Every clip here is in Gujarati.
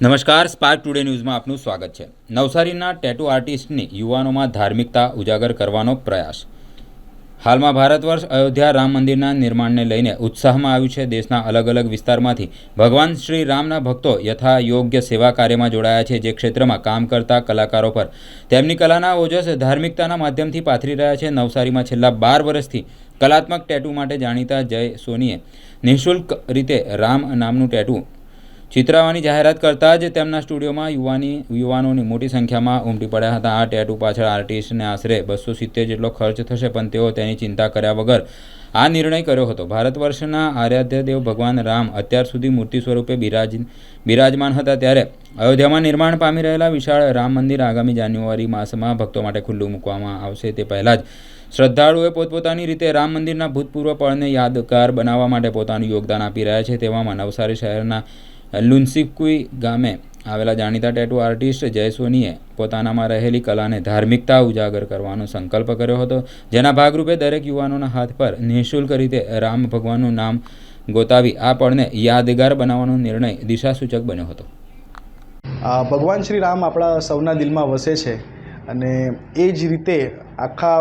નમસ્કાર સ્પાર્ક ટુડે ન્યૂઝમાં આપનું સ્વાગત છે. નવસારીના ટેટુ આર્ટિસ્ટની યુવાનોમાં ધાર્મિકતા ઉજાગર કરવાનો પ્રયાસ. હાલમાં ભારત વર્ષ અયોધ્યા રામ મંદિરના નિર્માણને લઈને ઉત્સાહમાં આવ્યું છે દેશના અલગ અલગ વિસ્તારમાંથી. ભગવાન શ્રી રામના ભક્તો યથા યોગ્ય સેવા કાર્યમાં જોડાયા છે જે ક્ષેત્રમાં કામ કરતા કલાકારો પર. તેમની કલાના ઓજસ ધાર્મિકતાના માધ્યમથી પાથરી રહ્યા છે. નવસારીમાં છેલ્લા બાર વર્ષથી કલાત્મક ટેટુ માટે જાણીતા જય સોનીએ નિઃશુલ્ક રીતે રામ નામનું ટેટુ ચિતરાવાની જાહેરાત કરતાં જ તેમના સ્ટુડિયોમાં યુવાની, યુવાનોની મોટી સંખ્યામાં ઉમટી પડ્યા હતા. આ ટેટુ પાછળ આર્ટિસ્ટને આશરે બસો સિત્તેર જેટલો ખર્ચ થશે, પણ તેઓ તેની ચિંતા કર્યા વગર આ નિર્ણય કર્યો હતો. ભારત વર્ષના આરાધ્ય દેવ ભગવાન રામ અત્યાર સુધી મૂર્તિ સ્વરૂપે બિરાજ, બિરાજમાન હતા ત્યારે અયોધ્યામાં નિર્માણ પામી રહેલા વિશાળ રામ મંદિર આગામી જાન્યુઆરી માસમાં ભક્તો માટે ખુલ્લું મૂકવામાં આવશે. તે પહેલાં જ શ્રદ્ધાળુઓએ પોતપોતાની રીતે રામ મંદિરના ભૂતપૂર્વ પળને યાદગાર બનાવવા માટે પોતાનું યોગદાન આપી રહ્યા છે. તેવામાં નવસારી શહેરના લુન્સીકુઈ ગામે આવેલા જાણીતા ટેટુ આર્ટિસ્ટ જય સોનીએ પોતાનામાં રહેલી કલાને ધાર્મિકતા ઉજાગર કરવાનો સંકલ્પ કર્યો હતો. જેના ભાગરૂપે દરેક યુવાનોના હાથ પર નિઃશુલ્ક રીતે રામ ભગવાનનું નામ ગોતાવી આ પળને યાદગાર બનાવવાનો નિર્ણય દિશાસૂચક બન્યો હતો. ભગવાન શ્રી રામ આપણા સૌના દિલમાં વસે છે અને એ જ રીતે આખા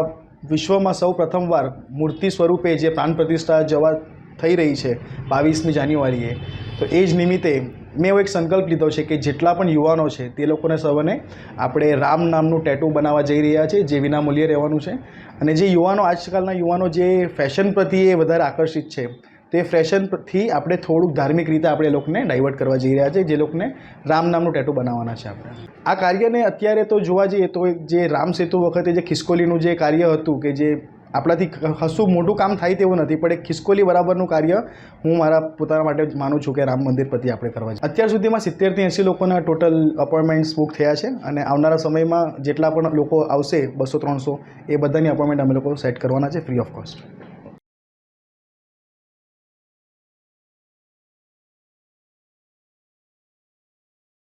વિશ્વમાં સૌ પ્રથમવાર મૂર્તિ સ્વરૂપે જે પ્રાણ પ્રતિષ્ઠા જવા થઈ રહી છે બાવીસમી જાન્યુઆરીએ તો એ જ નિમિત્તે મેં એવો એક સંકલ્પ લીધો છે કે જેટલા પણ યુવાનો છે તે લોકોને સૌને આપણે રામ નામનું ટેટુ બનાવવા જઈ રહ્યા છે જે વિનામૂલ્યે રહેવાનું છે. અને જે યુવાનો, આજકાલના યુવાનો જે ફેશન પ્રત્યે વધારે આકર્ષિત છે, તે ફેશનથી આપણે થોડુંક ધાર્મિક રીતે આપણે લોકોને ડાયવર્ટ કરવા જઈ રહ્યા છે, જે લોકોને રામ નામનું ટેટુ બનાવવાના છે આપણે. આ કાર્યને અત્યારે તો જોવા જઈએ તો જે રામ સેતુ વખતે જે ખિસકોલીનું જે કાર્ય હતું કે જે આપણાથી કશું મોટું કામ થાય તેવું નથી, પણ એક ખિસકોલી બરાબરનું કાર્ય હું મારા પોતાના માટે માનું છું કે રામ મંદિર પ્રત્યે આપણે કરવા છે અત્યાર સુધીમાં સિત્તેરથી એંસી લોકોના ટોટલ અપોઇન્ટમેન્ટ્સ બુક થયા છે અને આવનારા સમયમાં જેટલા પણ લોકો આવશે, બસો, ત્રણસો, એ બધાની અપોઇન્ટમેન્ટ અમે લોકો સેટ કરવાના છે, ફ્રી ઓફ કોસ્ટ.